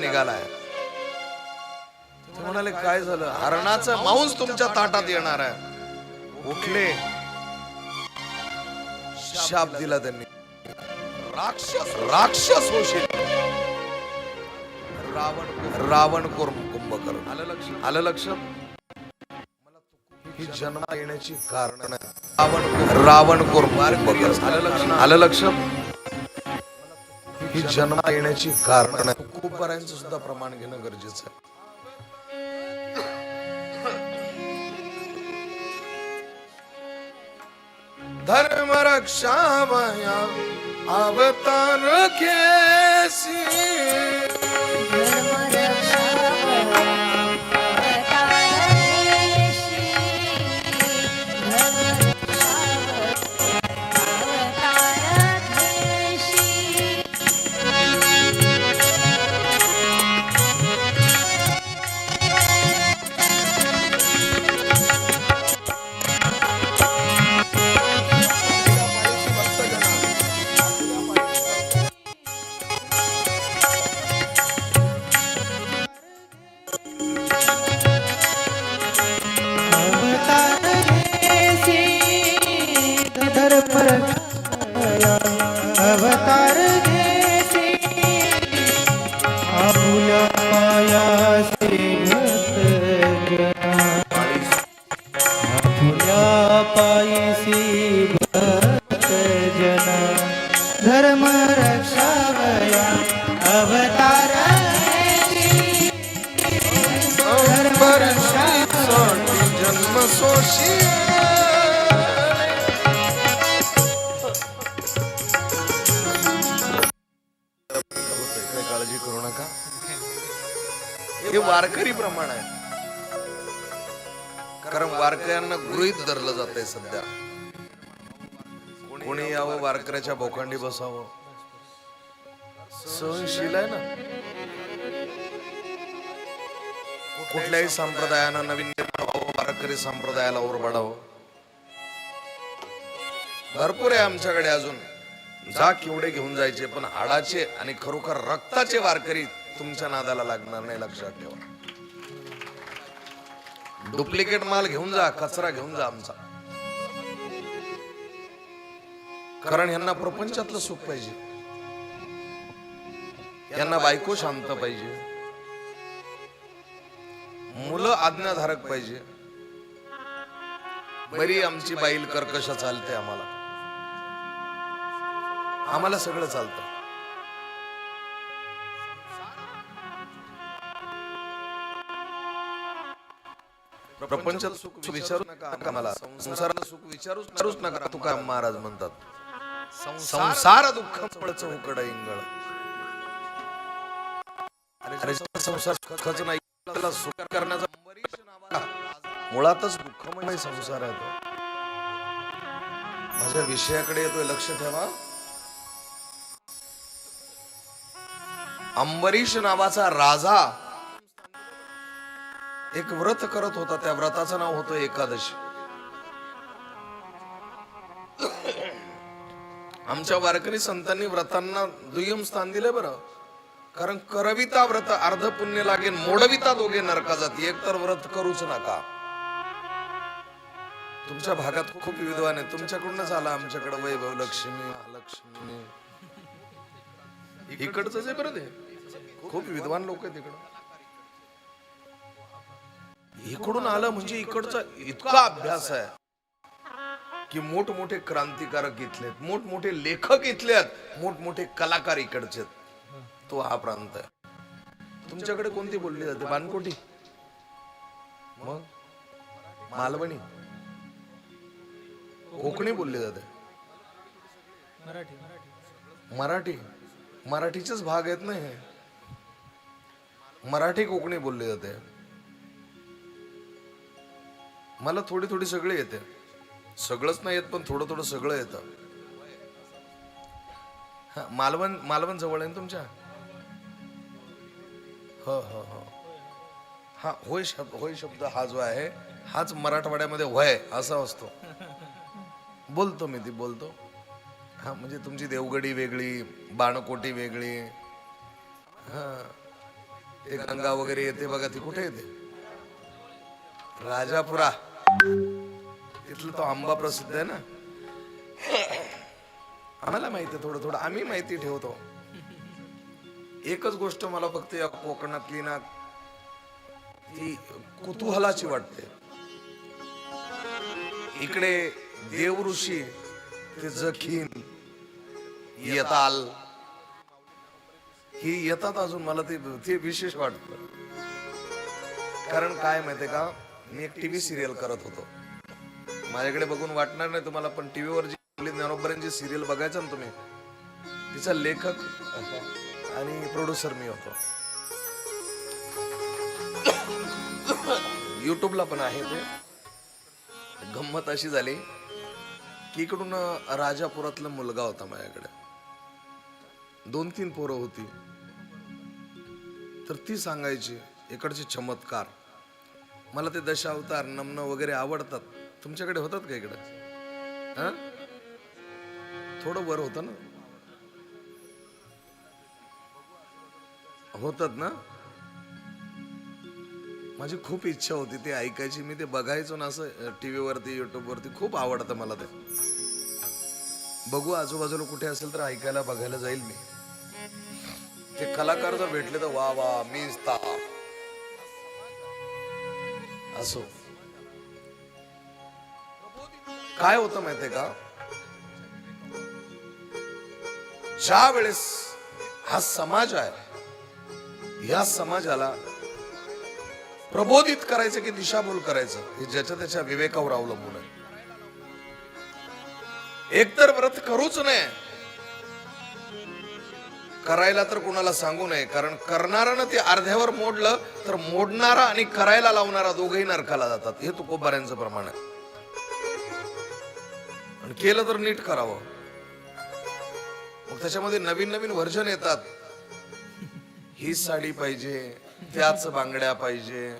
निघालाय. ते म्हणाले काय झालं? हरणाचं मांस तुमच्या ताटात येणार आहे. उठले. शाप दिला त्यांनी. राक्षस राक्षस होशील. रावण रावण कुंभकर्ण आलं लक्ष. आलं लक्ष? ही जन्म येण्याची कारण रावण रावण कुंभकर्ण आलं लक्ष. आलं लक्ष? ही जन्म येण्याची कारण खूप बऱ्यांचं सुद्धा प्रमाण घेणं गरजेचं आहे. धर्म रक्षावया अवतार केसी. अवतार कारण वारकऱ्यांना गृहित धरलं जात आहे सध्या. कोणी यावं वारकऱ्याच्या भोखंडी बसावं? सहनशील आहे ना? कुठल्याही संप्रदायानं नवीन निर्माण व्हावं, वारकरी संप्रदायाला ओरबाडावं. भरपूर आहे आमच्याकडे अजून. जा केवढे घेऊन जायचे पण हाडाचे आणि खरोखर रक्ताचे वारकरी तुमच्या नादाला लागणार नाही लक्षात ठेवा. डुप्लिकेट माल घेऊन जा कचरा घेऊन जा आमचा. कारण यांना प्रपंचातलं सुख पाहिजे. यांना बायको शांत पाहिजे. मुलं आज्ञाधारक पाहिजे. बरी आमची बाईल कर्कश चालते आम्हाला. आम्हाला सगळं चालतं. प्रपंचात सुख विचारू नका मला संसाराला सुख विचारूच नका तुका महाराज म्हणतात संसार दुःख पडच उकड इंगळ. अरे संसार सुखच नाही त्याला सुख करण्याचा मुळातच दुःखमय संसार आहे तो. माझ्या विषयाकडे येतोय लक्ष ठेवा. अंबरीश नावाचा राजा एक व्रत करत होता त्या व्रताचं नाव होतं एकादशी. आमच्या वारकरी संतांनी व्रतांना दुय्यम स्थान दिले बरं. कारण करविता व्रत अर्ध पुण्य लागेल मोडविता दोघे नरका जाती. एक तर व्रत करूच नका. तुमच्या भागात खूप विद्वान आहे तुमच्याकडूनच आला आमच्याकडे वैभव लक्ष्मी लक्ष्मी इकडचं आहे बरं ते. खूप विद्वान लोक आहेत इकडं. इकडून आलं म्हणजे इकडचा इतका अभ्यास आहे. की मोठमोठे क्रांतिकारक इथलेत मोठमोठे लेखक इथलेत मोठमोठे कलाकार इकडचे तो हा प्रांत आहे. तुमच्याकडे कोणती बोलली जाते? बानकोटी? मग? मालवणी? कोकणी बोलली जाते. मराठी. मराठीचेच भाग आहेत ना हे. मराठी कोकणी बोलली जाते. मला थोडी थोडी सगळे येते. सगळंच नाही येत पण थोडं थोडं सगळं येतं. हां मालवण मालवण जवळ आहे ना तुमच्या? हो हो हो. हा होय शब्द होय शब्द हा जो आहे हाच मराठवाड्यामध्ये होय असा असतो. बोलतो मी ती बोलतो. हा म्हणजे तुमची देवगडी वेगळी बाणकोटी वेगळी. हा एक गंगा वगैरे येते बघा ती कुठे येते? राजापुरा. तिथला तो आंबा प्रसिद्ध आहे ना? आम्हाला माहिती थोडं थोडं. आम्ही माहिती ठेवतो. एकच गोष्ट मला फक्त या कोकणातली ना ती कुतूहलाची वाटते. इकडे देवऋषी ते जखीन येताल. ही येतात अजून मला ते ते विशेष वाटतं. कारण काय माहितीये का? मी एक टीव्ही सिरियल करत होतो. माझ्याकडे बघून वाटणार नाही तुम्हाला पण टीव्हीवर जी आपली ज्ञानोबरांची सिरियल बघायचं ना तुम्ही तिचा लेखक आणि प्रोड्युसर मी होतो. युट्यूबला पण आहे ते. गंमत अशी झाली की इकडून राजापुरातला मुलगा होता माझ्याकडे. दोन तीन पोरं होती. तर ती सांगायची इकडचे चमत्कार मला ते दशावतार नमन वगैरे आवडतात. तुमच्याकडे होतात का इकडे? हा? थोडं वर होतं ना? होतात ना? माझी खूप इच्छा होती ते ऐकायची. मी ते बघायचो ना असं टीव्ही वरती युट्यूबवरती. खूप आवडतं मला ते. बघू आजूबाजूला कुठे असेल तर ऐकायला बघायला जाईल मी. ते कलाकार जर भेटले तर वा वा मीच ता. असो. काय होतं माहितीये का? ज्या वेळेस हा समाज आहे या समाजाला प्रबोधित करायचं की दिशाभूल करायचं हे ज्याच्या त्याच्या विवेकावर अवलंबून आहे. एकतर व्रत करूच नये करायला तर कुणाला सांगू नये कारण करणारानं ते अर्ध्यावर मोडलं तर मोडणारा आणि करायला लावणारा दोघेही नरकाला जातात. हे तुकोबाऱ्यांचं प्रमाण आहे. आणि केलं तर नीट करावं. मग त्याच्यामध्ये नवीन नवीन व्हर्जन येतात. ही साडी पाहिजे त्याच बांगड्या पाहिजे.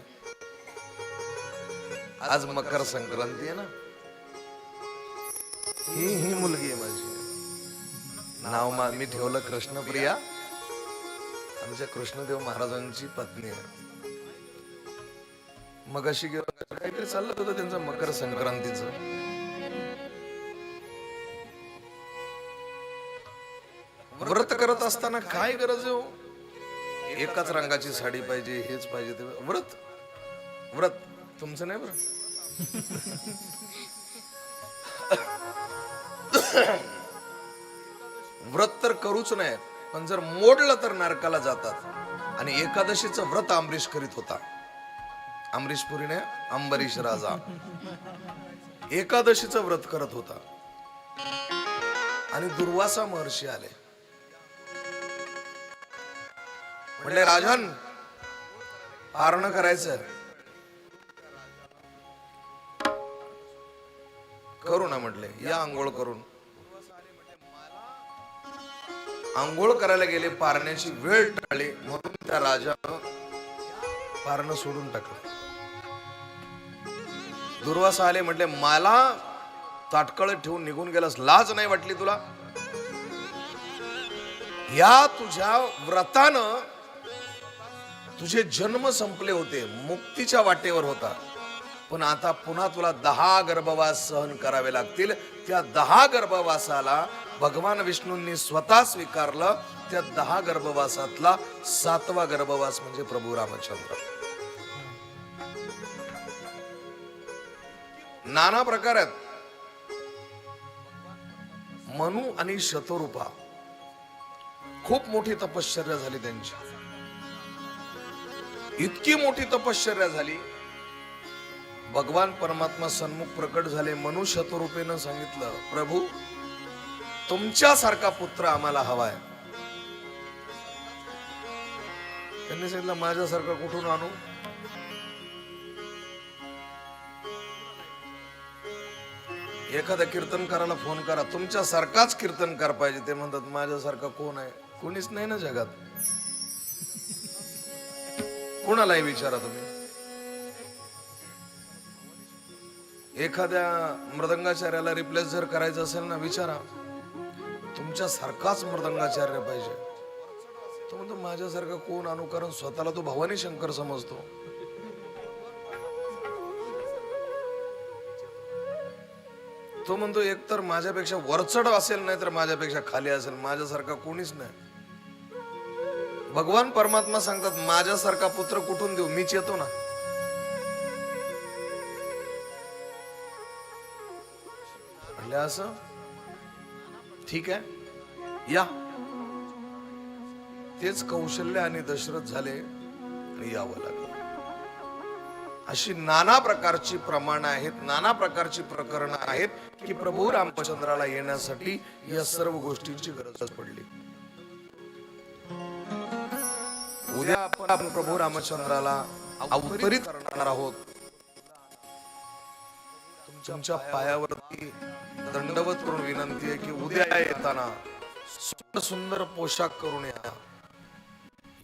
आज मकर संक्रांती आहे ना? ही ही मुलगी आहे माझी. नाव मा- मी ठेवलं कृष्णप्रिया. आमच्या कृष्णदेव महाराजांची पत्नी आहे. मग अशी काहीतरी चाललं होतं त्यांचं मकर संक्रांतीचं. व्रत करत असताना काय गरज आहे हो? एकाच रंगाची साडी पाहिजे हेच पाहिजे ते. व्रत. व्रत. तुमचं नाही बरं? व्रत तर करूच नाही पण जर मोडलं तर नारकाला जातात. आणि एकादशीचं व्रत अमरीश करीत होता. अमरीश पुरीने अंबरीश राजा. एकादशीचं व्रत करत होता. आणि दुर्वासा महर्षी आले. म्हणले राजन पारण करायचं करू ना म्हटले या आंघोळ करून. आंघोळ करायला गेले पारण्याची वेळ टाळली म्हणून त्या राजानं पारणं सोडून टाकलं. दुर्वास आले म्हटले मला ताटकळ ठेवून निघून गेलास लाज नाही वाटली तुला? या तुझ्या व्रतानं तुझे जन्म संपले होते मुक्तीच्या वाटेवर होता. पण आता पुन्हा तुला दहा गर्भवास सहन करावे लागतील. त्या दहा गर्भवासाला भगवान विष्णूंनी स्वतः स्वीकारलं. त्या दहा गर्भवासातला सातवा गर्भवास म्हणजे प्रभू रामचंद्र. नाना प्रकार आहेत. मनु आणि शतरूपा. खूप मोठी तपश्चर्या झाली त्यांची. इतकी मोठी तपश्चर्या झाली भगवान परमात्मा सन्मुख प्रकट झाले मनुष्य रूपेनं सांगितलं प्रभू तुमच्यासारखा पुत्र आम्हाला हवाय. त्यांनी सांगितलं माझ्यासारखं कुठून आणू? एखाद्या कीर्तनकाराला फोन करा तुमच्यासारखाच कीर्तनकार पाहिजे. ते म्हणतात माझ्यासारखा कोण आहे? कोणीच नाही ना जगात. कोणालाही विचारा तुम्ही. एखाद्या मृदंगाचार्याला रिप्लेस जर करायचं असेल ना विचारा. तुमच्या सारखाच मृदंगाचार्य पाहिजे. तो म्हणतो माझ्यासारखा कोण आणू कारण स्वतःला तो भवानी शंकर समजतो. तो म्हणतो एकतर माझ्यापेक्षा वरचढ असेल नाही तर माझ्यापेक्षा खाली असेल. माझ्यासारखा कोणीच नाही. भगवान परमात्मा सांगतात माझ्यासारखा पुत्र कुठून देऊ? मीच येतो ना. म्हणलं असं? ठीक आहे. या. तेच कौशल्य आणि दशरथ झाले आणि यावं लागलं. अशी नाना प्रकारची प्रमाण आहेत नाना प्रकारची प्रकरणं आहेत की प्रभू रामचंद्राला येण्यासाठी या सर्व गोष्टींची गरज पडली. उद्या आपण आपण प्रभू रामचंद्राला अवतरित करणार आहोत. तुमच्या पायावरती दंडवत करून विनंती आहे की उद्या येताना सुंदर सुंदर पोशाख करून या.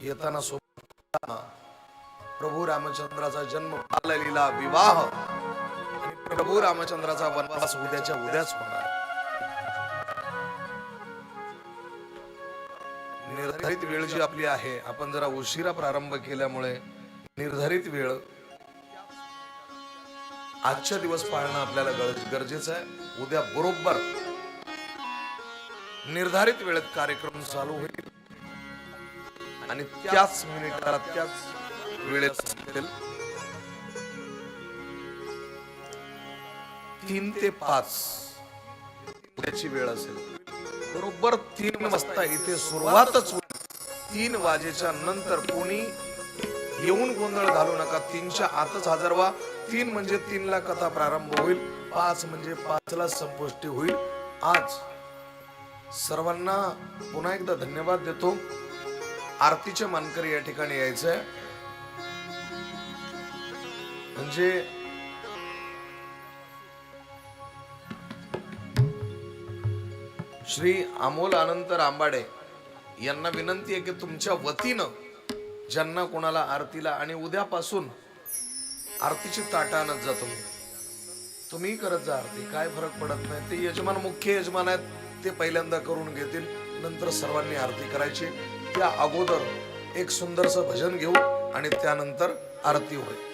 येताना सोबत प्रभू रामचंद्राचा जन्म पाललेला विवाह. आणि प्रभू रामचंद्राचा वनवास उद्याच्या उद्याच होणार. निर्धारित वेळ जी आपली आहे आपण जरा उशिरा प्रारंभ केल्यामुळे निर्धारित वेळ आजच्या दिवस पाळणं आपल्याला गरजेचं आहे. उद्या बरोबर निर्धारित वेळेत कार्यक्रम चालू होईल. आणि त्याच मिनिटाला त्याच वेळेत संपेल. तीन ते पाच उद्याची वेळ असेल. बरोबर तीन वाजता इथे सुरुवातच होईल. तीन वाजेच्या नंतर कोणी येऊन गोंधळ घालू नका. तीनच्या आतच हजर व्हा. तीन म्हणजे तीनला कथा प्रारंभ होईल. पाच म्हणजे पाचला संपुष्टी होईल. आज सर्वांना पुन्हा एकदा धन्यवाद देतो. आरतीचे मानकरी या ठिकाणी यायचंय. म्हणजे श्री अमोल अनंत रांबाडे यांना विनंती आहे की तुमच्या वतीनं ज्यांना कोणाला आरतीला आणि उद्यापासून आरतीची ताटा आणत जा तुम्ही. तुम्ही करत जा आरती. काय फरक पडत नाही. ते यजमान मुख्य यजमान आहेत ते पहिल्यांदा करून घेतील. नंतर सर्वांनी आरती करायची. त्या अगोदर एक सुंदरसं भजन घेऊ आणि त्यानंतर आरती होईल.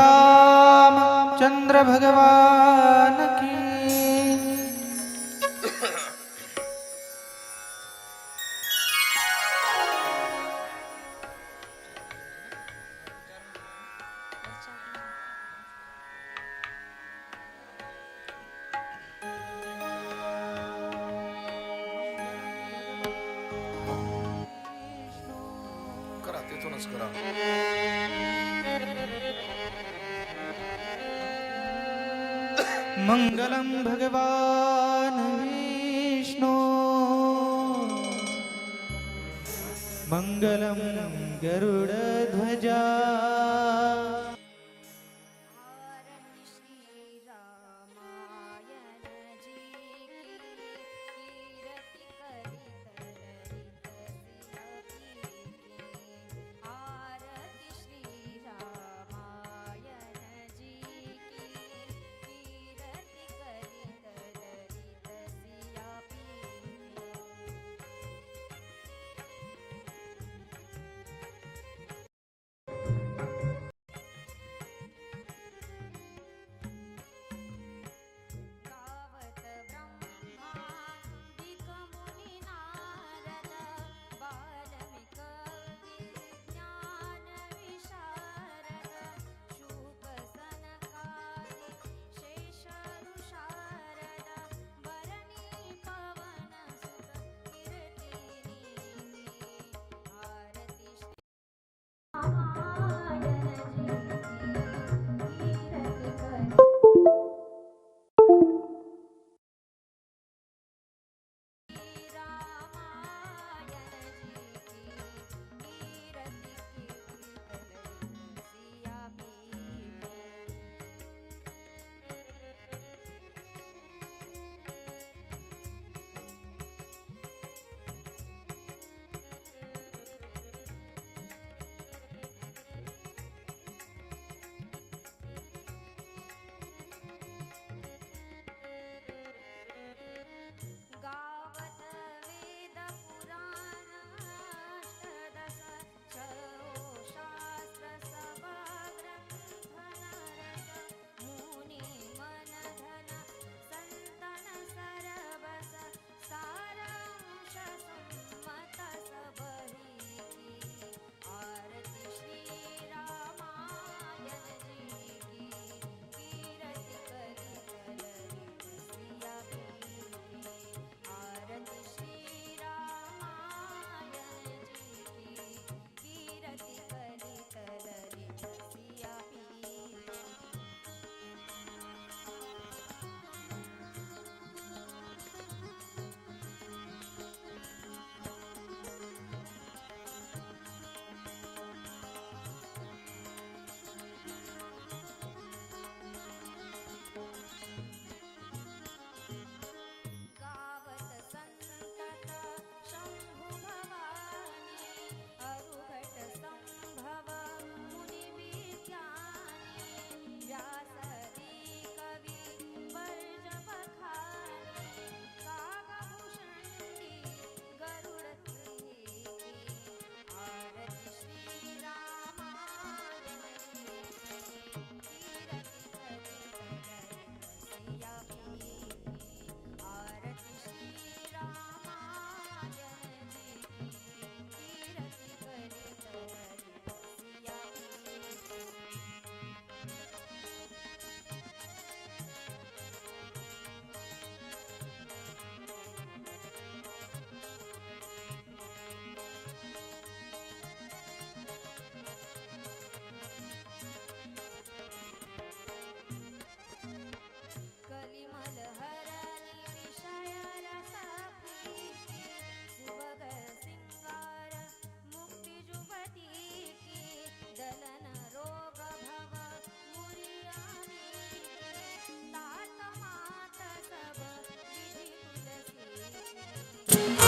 राम चंद्र भगवान की। करा तिथूनच करा. मङ्गलं भगवान् विष्णो। मङ्गलं गरुडध्वजा।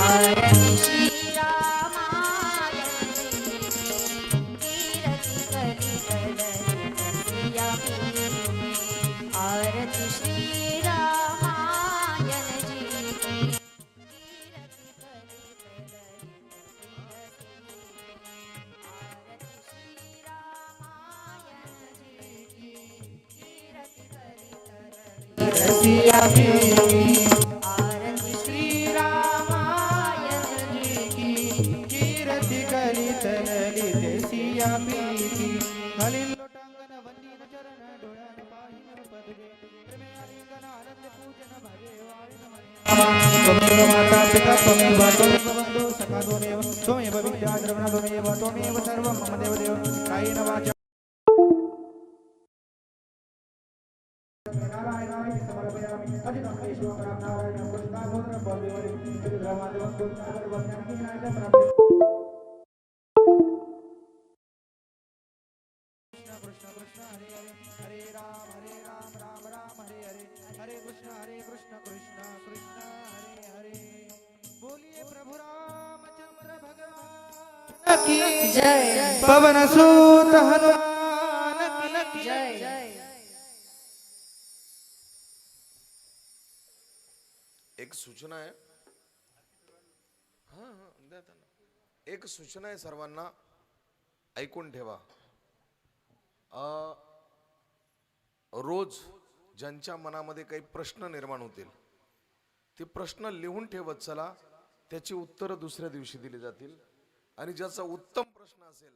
तुलसी आरती त्वमेव माता पिता त्वमेव त्वमेव बंधु सखा त्वमेव त्वमेव विद्या द्रवण त्वमेव त्वमेव सर्वं मम देवदेव जय। पवन सूत हनुमान की जय। एक सूचना आहे. हा हा. एक सूचना आहे सर्वांना. ऐकून ठेवा. अ, रोज ज्यांच्या मनामध्ये काही प्रश्न निर्माण होतील ते प्रश्न लिहून ठेवत चला. त्याची उत्तरं दुसऱ्या दिवशी दिली जातील. आणि ज्याचा उत्तम प्रश्न असेल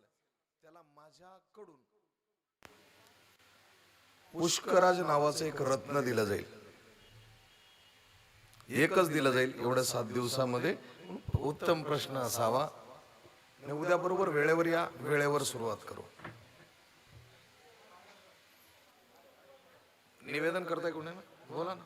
त्याला माझ्याकडून पुष्कराज नावाचं एक रत्न दिलं जाईल. एकच दिलं जाईल एवढ्या सात दिवसामध्ये. उत्तम प्रश्न असावा. उद्या बरोबर वेळेवर या वेळेवर सुरुवात करू. निवेदन करताय कोणी? बोला ना.